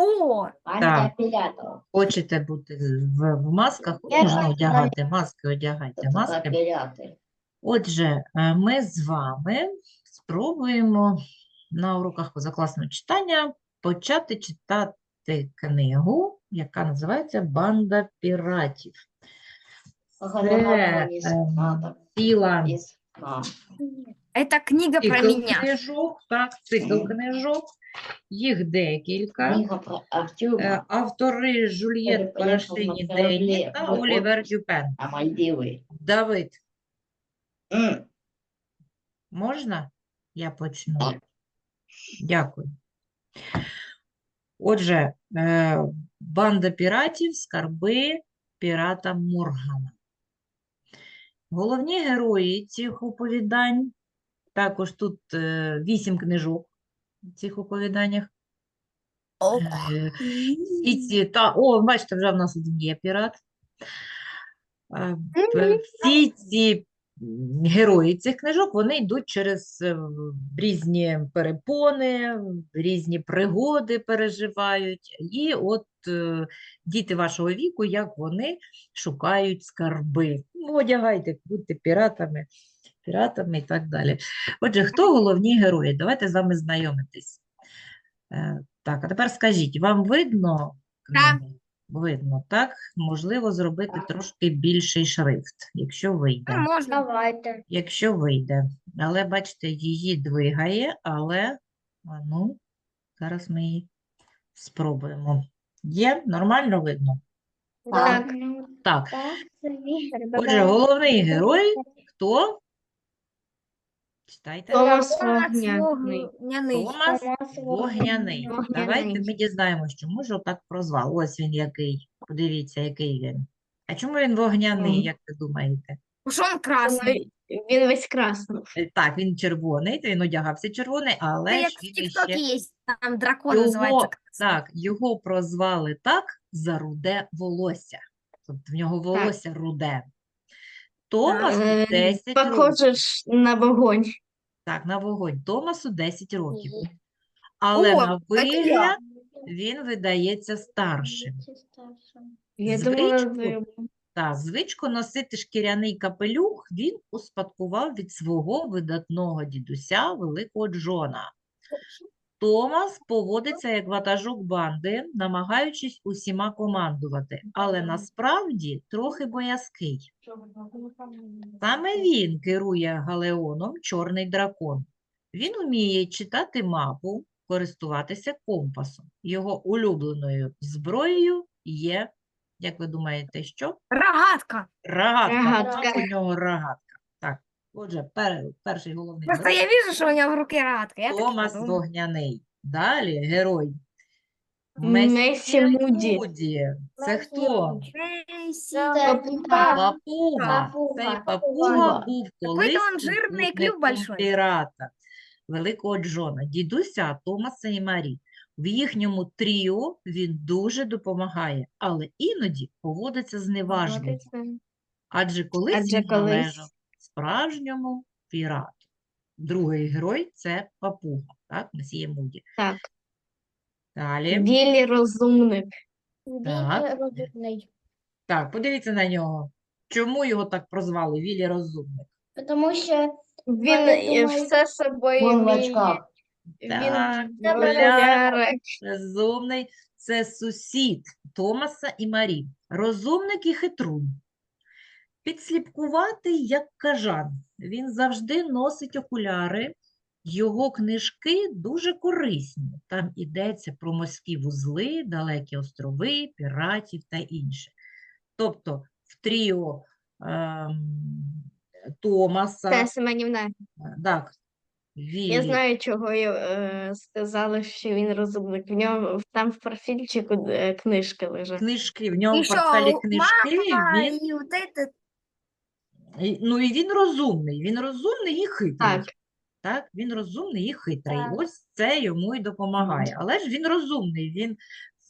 О, Банда пиратов. Хочете бути в, в масках, Я можна так одягати маски, одягайте Это маски. пираты. Отже, е, ми з вами спробуємо на уроках позакласного читання почати читати книгу, яка називається Банда піратів. Голова из эм, надо. Ціла Из а, это книга про цикл меня. книжок, так, цикл Мгм. книжок. Їх декілька. Е, Автори Жульєт кораблі Денні та Олівер. Дюпен. Давид, можна? Я почну. Дякую. Отже, е, банда піратів, скарби пірата Моргана. Головні герої цих оповідань, також тут е, вісім книжок в цих оповіданнях. О, Е, всі ці, та, о, бачите, вже в нас один є пірат. Е, Всі ці герої цих книжок, вони йдуть через е, різні перепони, різні пригоди переживають. І от діти вашого віку, як вони шукають скарби. Ну, одягайте, будьте піратами, піратами і так далі. Отже, хто головні герої? Давайте з вами знайомитись. Е, Так, а тепер скажіть, вам видно Так. Видно, так? Можливо, зробити трошки більший шрифт, якщо вийде. ну, можно. Давайте. Якщо вийде. Але бачите, її двигає, але а ну, зараз ми її спробуємо. Є? Нормально видно? Так. Так. Отже, головний герой хто? Читайте. Томас Томас Вогняний. Вогняний. Томас Вогняний. Давайте ми Вогняний. дізнаємося, чому ж так прозвав. Ось він який. Подивіться, який він. А чому він вогняний, Мгм. як ви думаєте? Уж он красный. Він весь красний. Е, Так, він червоний, то він одягався червоний, але Это ж як в він ТикТоке іще есть, там дракон Його, называется. так, його прозвали так за руде волосся. Тобто в нього волосся руде. Томасу Е, 10 років. Похоже ж на вогонь. Так, на вогонь. Томасу 10 років. Але О, на це я. вигляд він видається старшим. Я Звичку. думала, Так, звичку носити шкіряний капелюх він успадкував від свого видатного дідуся, великого Джона. Томас поводиться як ватажок банди, намагаючись усіма командувати, але насправді трохи боязкий. Саме він керує галеоном Чорний дракон. Він уміє читати мапу, користуватися компасом. Його улюбленою зброєю є, як ви думаєте, що? Рогатка. Рогатка. Рогатка. У нього рогатка. Так, отже, пер, перший головний Просто герой я вижу, что у него в. Я так Томас подумала. Вогняний. Далі герой. Месі Муді. Муді. Це хто? Папуга. Папуга. Цей Папуга. папуга був колись он жирний, клюв супутником большой. пірата, великого Джона, дідуся Томаса і Марі. В їхньому тріо він дуже допомагає, але іноді поводиться зневажливо, адже колись Адже він колись. належав справжньому пірату. Другий герой – це папуга, так, Месьє Муді. Так. Далі. Віллі розумник. Так. Так, подивіться на нього. Чому його так прозвали Вілі Розумник? Потому що Він е, все собою він в вміє. очках. Він Так, в Розумний це сусід Томаса і Марі. Розумник і хитрун. Підсліпкуватий, як кажан. Він завжди носить окуляри. Його книжки дуже корисні. Там йдеться про морські вузли, далекі острови, піратів та інше. Тобто в тріо ем, Томаса, Та Семенівна, так, я знаю, чого я, е, сказали, що він розумник. В нього там в профільчику е, книжки лежать. книжки, в нього в портфелі книжки, мама він. І- Ну і він розумний. Він розумний і хитрий. Так. Так, він розумний і хитрий. Так. Ось це йому і допомагає. Але ж він розумний. Він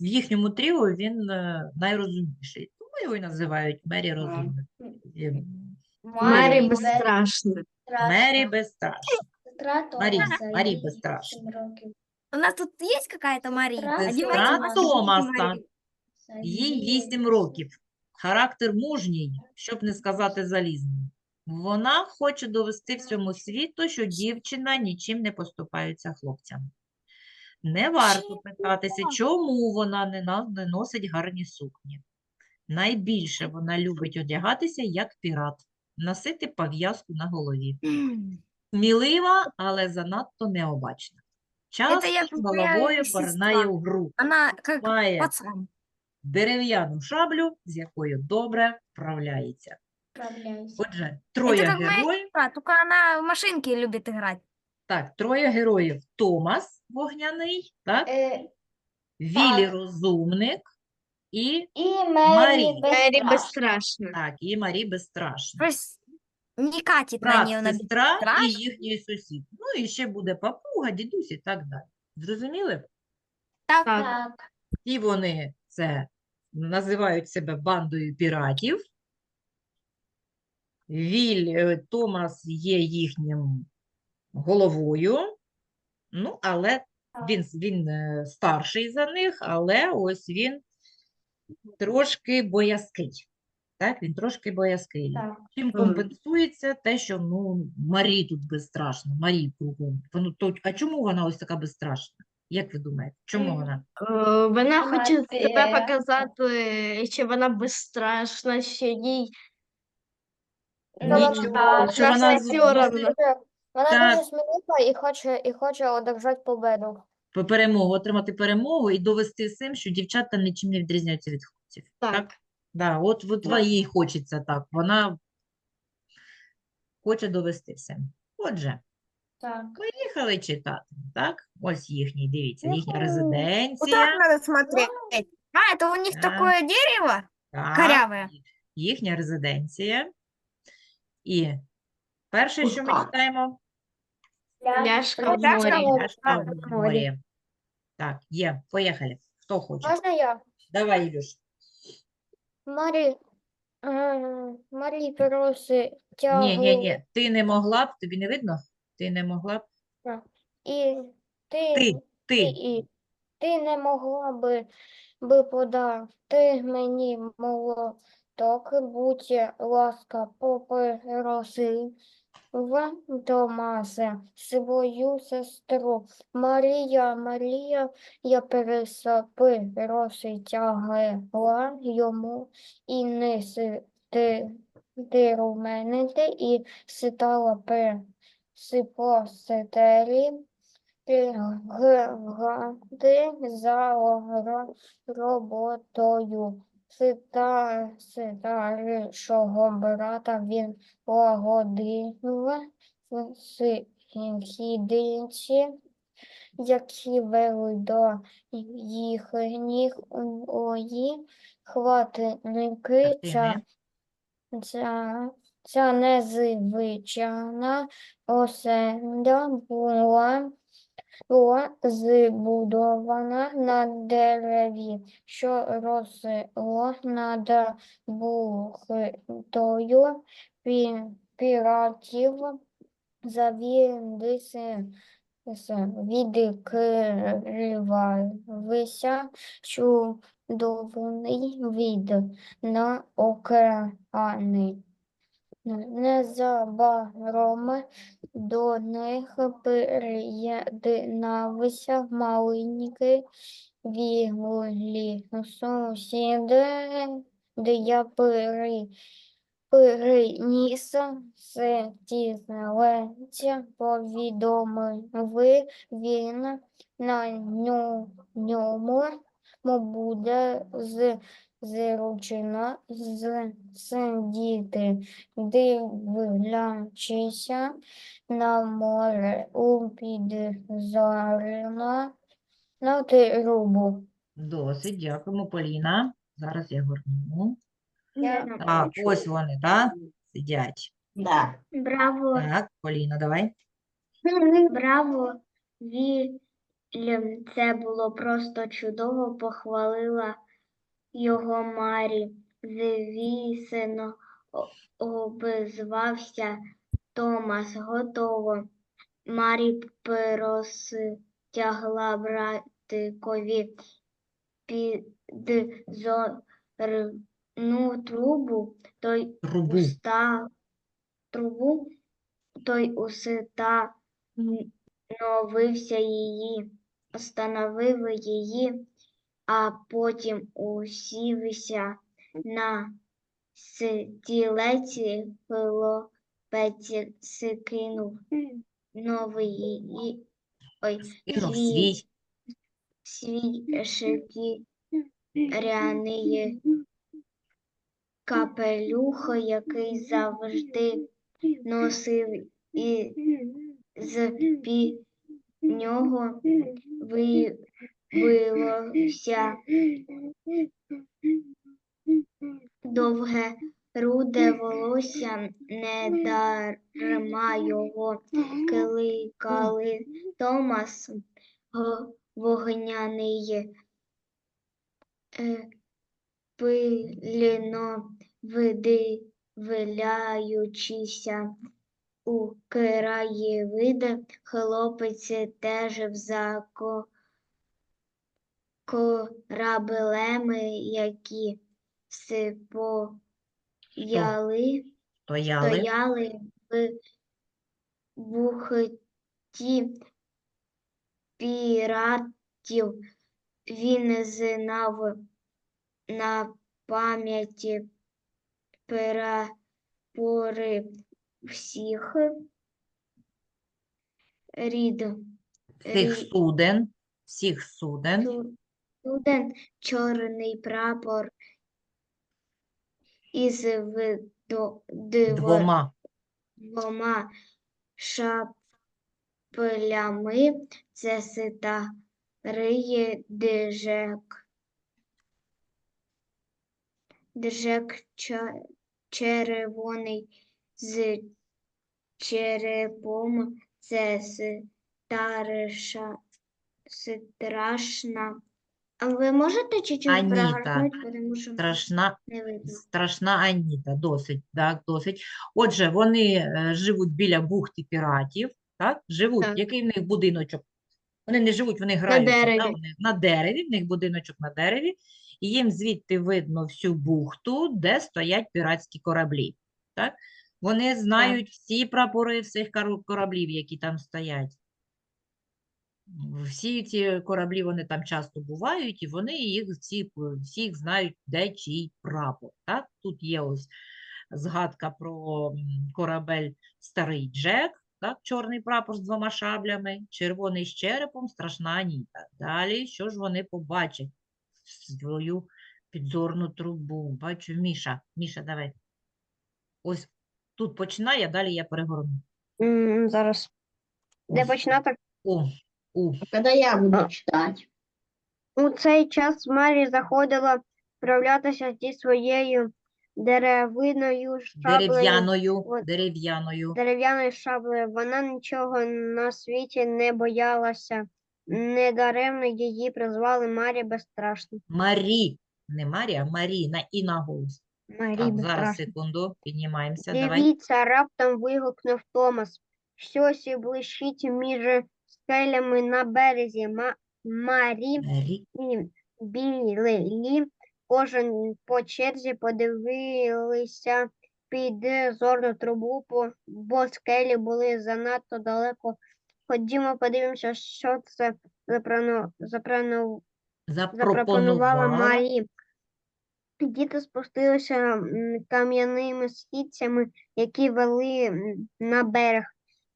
в їхньому тріо він е, найрозумніший. Тому його і називають Мері Розумник. Е, Марі безстрашна. Мері безстрашна. Сестра Марі, безстрашна. років. У нас тут есть какая-то Мария? Сестра Сестра Томаса. Їй 8 років. Характер мужній, щоб не сказати залізний. Вона хоче довести всьому світу, що дівчина нічим не поступається хлопцям. Не варто питатися, чому вона не, носить гарні сукні. Найбільше вона любить одягатися як пірат, носити пов'язку на голові. Смілива, але занадто необачна. Часто головою поринає у гру. Она как Має пацан. Дерев'яну шаблю, з якою добре вправляється. Отже, троє как моя героїв. сестра, только она в машинке любит играть. Так, троє героїв. Томас вогняний, так? Е, Вілі так. розумник і, І Марі. Мері Мері безстрашна. безстрашна. так, і Марі Безстрашна. То есть не катит на Брат, нее на сестра і їхній сусід. Ну і ще буде папуга, дідусь і так далі. Зрозуміли? Так. Так. Так. І вони це називають себе бандою піратів. Віль е, Томас є їхнім головою. Ну, але він, він е, старший за них, але ось він трошки боязкий. Так, він трошки боязкий. Так. Чим компенсується те, що ну, Марі тут безстрашна, Марі кругом. Ну, то, а чому вона ось така безстрашна? Як ви думаєте, чому вона? Е, Вона Вона хоче себе пірат. показати, що вона безстрашна, що їй Нічого, що вона все з- Вона дуже смілива і хоче, і хоче одержати победу. по перемогу, отримати перемогу і довести всім, що дівчата нічим не відрізняються від хлопців. Так. Да, от, от Так. їй хочеться так. Вона хоче довести всім. Отже, Так. поїхали читати. Так? Ось їхній, дивіться, їхня Юху. Вот резиденція. так надо смотреть. А, это у них Да. такое дерево Так, корявое. їхня резиденція. І перше, що ми читаємо, Пляшка в морі. в пляшка в морі. Так, є, поїхали. Хто хоче? Можна я? Давай, Ілюш. Марі, Марі Пероси Ні, ні, ні, ти не могла б, тобі не видно? Ти не могла б. І ти, Ти, ти, і ти не могла би, би подати мені молоток, будь ласка, попроси в Томасе свою сестру. Марія, Марія, я пересапи тягла йому і не сити руменити, і ситала пе сипосителі гради за роботою. Сита, старшого брата він лагодив в східниці, які вели до їхніх ої хватники. Ця, незвичайна оселя була була збудована на дереві, що росло над бухтою пі- піратів, завідися відкривався чудовий від на океани. Незабаром до них приєднався маленький віглі сусіди, де я при, переніс з тізлеця, повідомив він на ньому буде з зручно сидіти, дивлячися на море у підзорно на трубу. Досить, дякуємо, Поліна. Зараз я горну. Я Так, ось вони, так? Сидять. Да. Браво, Так, Поліна, давай. браво, Вільям, це було просто чудово, похвалила його Марі. Звісно, обізвався Томас. Готово. Марі переси- тягла братикові підзорну трубу, той Трубу. уста трубу, той установився її, остановив її, а потім усівся на стілеці, хлопець скинув новий ой, Кинув свій свій. свій шкіряний капелюх, який завжди носив, і з під нього вибилося довге. Руде волосся, не дарма його кликали. Томас вогняний е, пильно видивляючися у краєвид, хлопець теж за ко- кораблеми, які спояли Стояли. стояли в бухті піратів. Він знав на пам'яті прапори всіх рід Всіх суден. Всіх суден. Суден чорний прапор із видо- диво- Двома. двома шаплями. Це ситари дежек. Дежек ча- червоний з черепом. Це ситарша, страшна. А ви можете чуть-чуть Аніта. прогорнути, тому що Страшна не видно. Страшна Аніта, досить, так, досить. Отже, вони е, живуть біля бухти піратів, так? Живуть. Так. Який в них будиночок? Вони не живуть, вони граються, дереві. так? Вони на дереві, в них будиночок на дереві, і їм звідти видно всю бухту, де стоять піратські кораблі, так? Вони знають всі прапори всіх кораблів, які там стоять. Всі ці кораблі вони там часто бувають, і вони їх всі, всіх знають, де чий прапор. Так? Тут є ось згадка про корабель Старий Джек, так? чорний прапор з двома шаблями, червоний з черепом, страшна Аніта. Далі, що ж вони побачать? Свою підзорну трубу. Бачу, Міша. Міша, давай. Ось тут починай, а далі я перегорну. Зараз. Де починати? О, у. Когда я буду читать. У цей час Марі заходила вправлятися зі своєю деревиною шаблею, Дерев'яною, от. дерев'яною. дерев'яною шаблею. Вона нічого на світі не боялася. Недаремно її призвали Марі Безстрашна. Марі. Не Марі, а Марі. На і на голос. Марі Так, зараз, Безстрашна. секунду, піднімаємося. Давай. Дивіться, раптом вигукнув Томас. Щось блищить між скелями на березі. Ма- Марі і Біллі кожен по черзі подивилися під зорну трубу, бо- бо скелі були занадто далеко. Ходімо, подивимося, що це запрано- запрано- запропонувала Запропонувала. Марі. Діти спустилися м, кам'яними східцями, які вели м, на берег.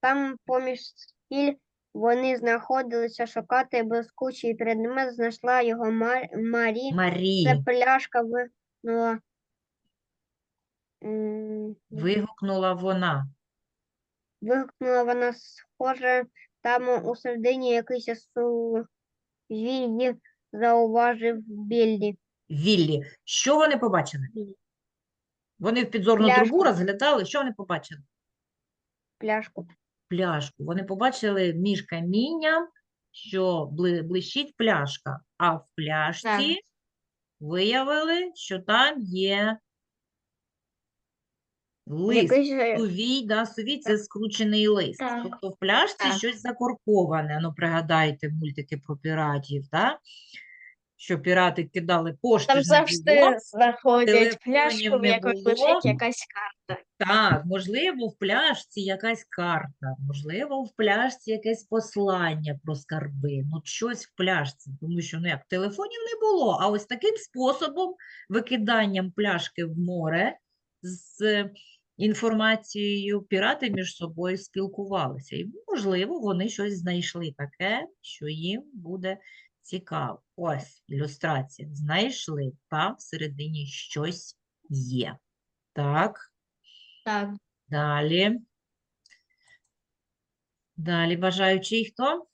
Там поміж скель вони знаходилися шукати блискучий предмет, знайшла його Мар- Марі. Марі. Це пляшка вигнула. м, Вигукнула вона. Вигукнула вона схоже, там у середині якийсь сувій зауважив Біллі. Віллі. Що вони побачили? Віллі. Вони в підзорну Пляшку. трубу розглядали. Що вони побачили? Пляшку. Пляшку. Вони побачили між камінням, що блищить пляшка, а в пляшці виявили, що там є Лист. Якийсь е, Сувій, да, сувій це скручений лист. Так. Тобто в пляшці Так. щось закорковане. Ну, пригадайте мультики про піратів, так? Що пірати кидали пошти Там ж не було. завжди знаходять телефонів пляшку, в не якій було. лежить якась карта. Так, можливо, в пляшці якась карта, можливо, в пляшці якесь послання про скарби, ну щось в пляшці, тому що ну як телефонів не було, а ось таким способом, викиданням пляшки в море з інформацією, пірати між собою спілкувалися. І, можливо, вони щось знайшли таке, що їм буде цікаво. Ось ілюстрація. Знайшли, там всередині щось є. Так. Так. Далі. Далі бажаючий хто?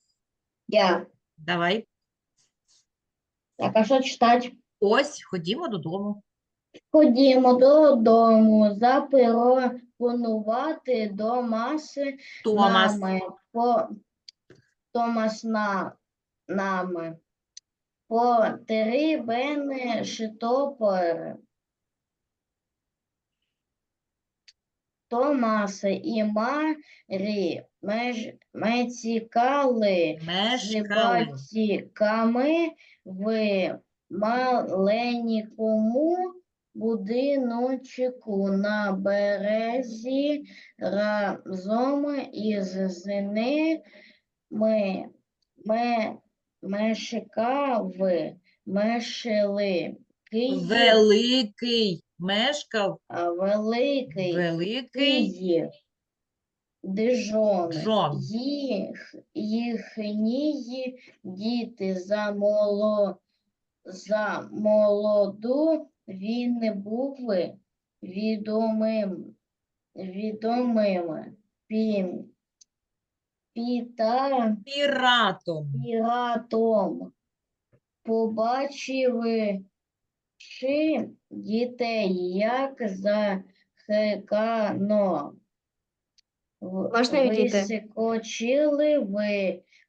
Я. Давай. Так, а що читати? Ось, ходімо додому. Ходімо додому, запропонувати до маси Томас. нами, по, Томас на, нами, потрібен штопор. Томас і Марі меж, мецікали Мешкали. батьками в маленькому будиночку на березі разом із ними ми, мешкав, мешли Київ, Великий. Мешкав. а великий Великий. Київ, Дижон, Джон. їх, їхні діти за, моло, за молоду він був відомим, відомим пі, піта, Піратом. піратом. Побачивши дітей, як захекано. В- Можна відійти? Вискочили в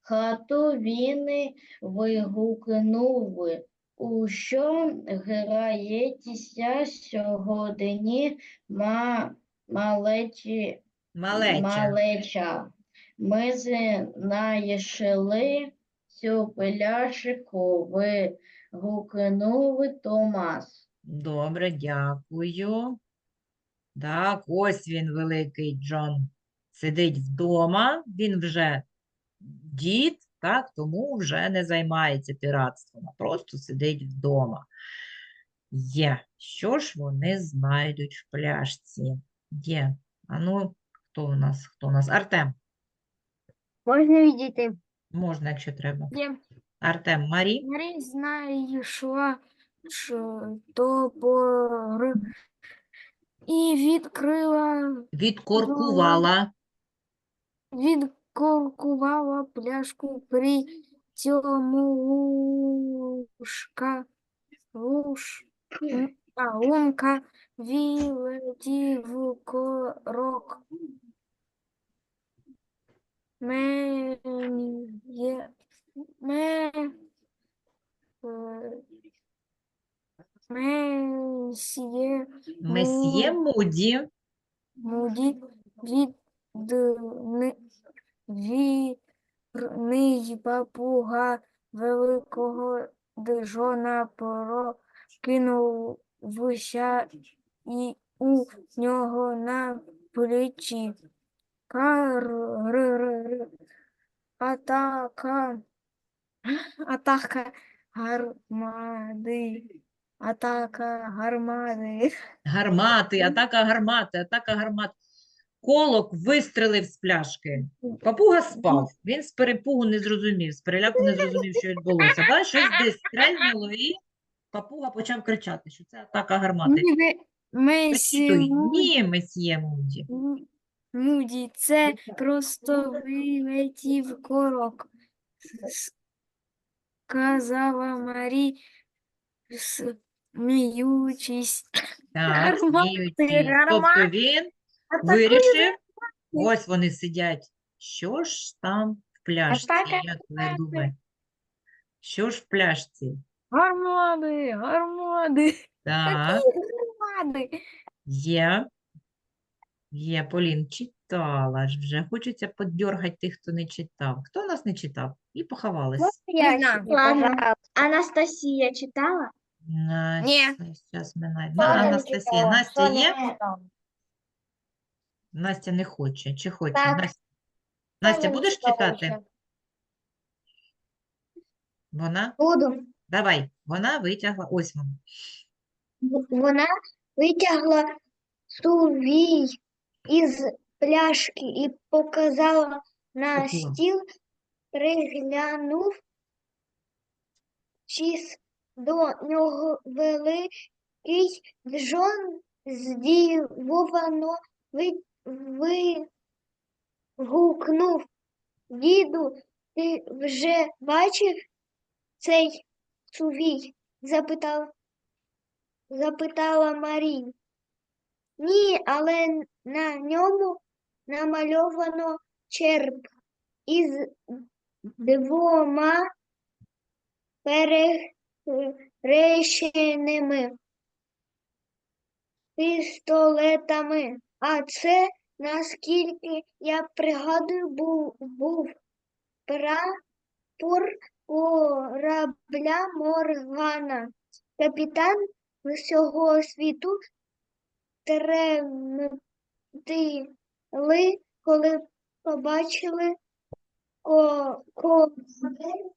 хату, він вигукнув, у що граєтеся сьогодні ма, малечі, Малеча. малеча. Ми знайшли цю пляшку, вигукнув Томас. Добре, дякую. Так, ось він, великий Джон. Сидить вдома, він вже дід, так, тому вже не займається піратством, а просто сидить вдома. Є. Що ж вони знайдуть в пляшці? Є. А ну, хто у нас? Хто у нас? Артем. Можна відійти. Можна, якщо треба. Є. Артем, Марі. Марі знайшла штопор і відкрила, Відкоркувала. відкоркувала пляшку при цьому лужка, луж, а лунка вилетів корок. Мені є, ме, е, месьє Месьє Муді. Муді від вірний папуга великого дижона прокинувся і у нього на плечі. Кар атака атака гармади. Атака гармади. Гармати, атака гармати, атака гармат. Колок вистрелив з пляшки. Папуга спав. Він з перепугу не зрозумів, з переляку не зрозумів, що відбулося. Бачиш, щось десь стрельнуло, і папуга почав кричати, що це атака гармати. Ніби Месі Зачитуй. Ні, месьє Муді. М- Муді, це просто вилетів корок, с- сказала Марі, сміючись. Так, Гармати, сміючись. Тобто гармати. він Атакує вирішив, ось вони сидять. Що ж там в пляшці, Атака як ви думаєте? Що ж в пляшці? Гармади, гармади, Так, гармади. є. Є, Полін, читала ж вже. Хочеться подьоргати тих, хто не читав. Хто у нас не читав? І поховались. Я. Ладно. Анастасія читала? Настя, зараз ми най- Соня не Анастасія. читала, Настя Соня є? не читала. Настя не хоче. Чи хоче? Так. Настя, Настя, Соня не будеш читала читати? ще. Вона? Буду. Давай. Вона витягла. Ось вона. Вона витягла сувій із пляшки і показала на стіл, приглянув чись до нього великий Джон здивовано ви- вигукнув. Діду, ти вже бачив цей сувій? запитав запитала Марія. Ні, але на ньому намальовано череп із двома перехрещеними пістолетами. А це, наскільки я пригадую, був, був прапор корабля Моргана. Капітан всього світу тремтили, коли побачили ко-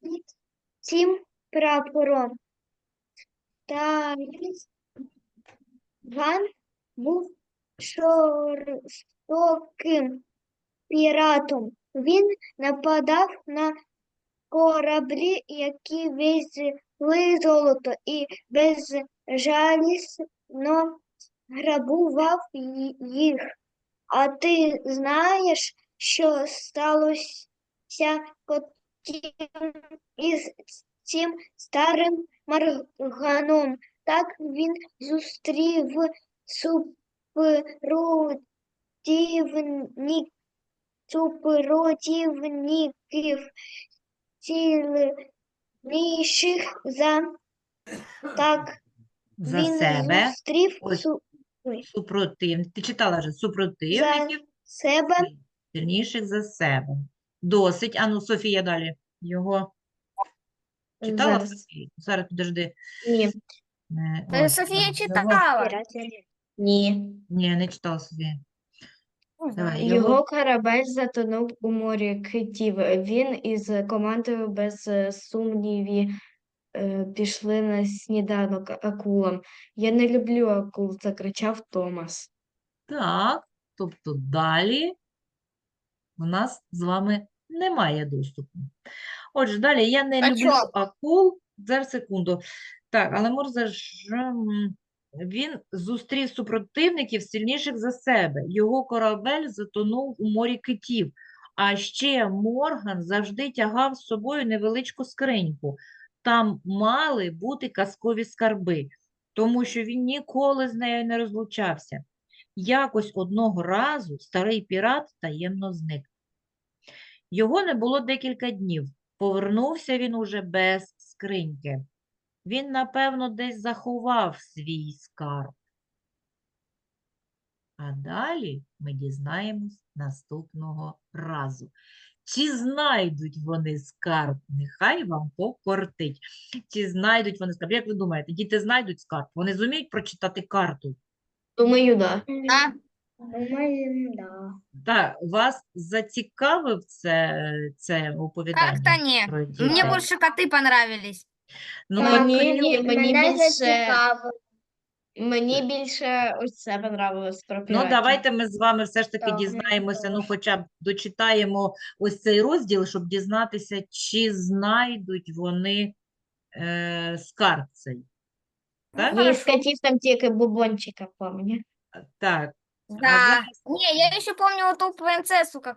під цим прапором. Та Ган був жорстоким піратом. Він нападав на кораблі, які везли золото, і безжалісно грабував їх. А ти знаєш, що сталося потім із цим старим марганом? Так він зустрів супротивні- супротивників сильніших за так За він себе. зустрів Ось. Су- Супротив. Ти читала вже супротивників себе сильніших за себе. Досить. Ану, Софія далі. Його читала Зараз. Софія? Зараз підожди. Ні. Е, Е, ось, Софія читала. Ні. Ні, не читала Софія. Давай, Його його корабель затонув у морі китів. Він із командою без е, сумніві е, пішли на сніданок акулам. Я не люблю акул, закричав Томас. Так, тобто далі у нас з вами немає доступу. Отже, далі я не А люблю чо? акул. Зараз секунду. Так, але Мурза ж м, він зустрів супротивників сильніших за себе. Його корабель затонув у морі китів. А ще Морган завжди тягав з собою невеличку скриньку. Там мали бути казкові скарби, тому що він ніколи з нею не розлучався. Якось одного разу старий пірат таємно зник. Його не було декілька днів. Повернувся він уже без скриньки. Він, напевно, десь заховав свій скарб. А далі ми дізнаємось наступного разу. Чи знайдуть вони скарб? Нехай вам покортить. Чи знайдуть вони скарб? Як ви думаєте, діти знайдуть скарб? Вони зуміють прочитати карту? Думаю, да. А? Думаю, да. Так, вас зацікавив це, це оповідання Как-то не. про Мне дітей? больше коты понравились. Ну, Так, так, Мені, ні, мені Мене більше, зацікавило. Мені більше ось це понравилось про ну, піратів. давайте ми з вами все ж таки Так, дізнаємося, ну, хоча б дочитаємо ось цей розділ, щоб дізнатися, чи знайдуть вони е, скарб цей. Так? Котів там тільки бубончика помню. Так. Да. зараз- Не, я еще помню вот ту принцессу, как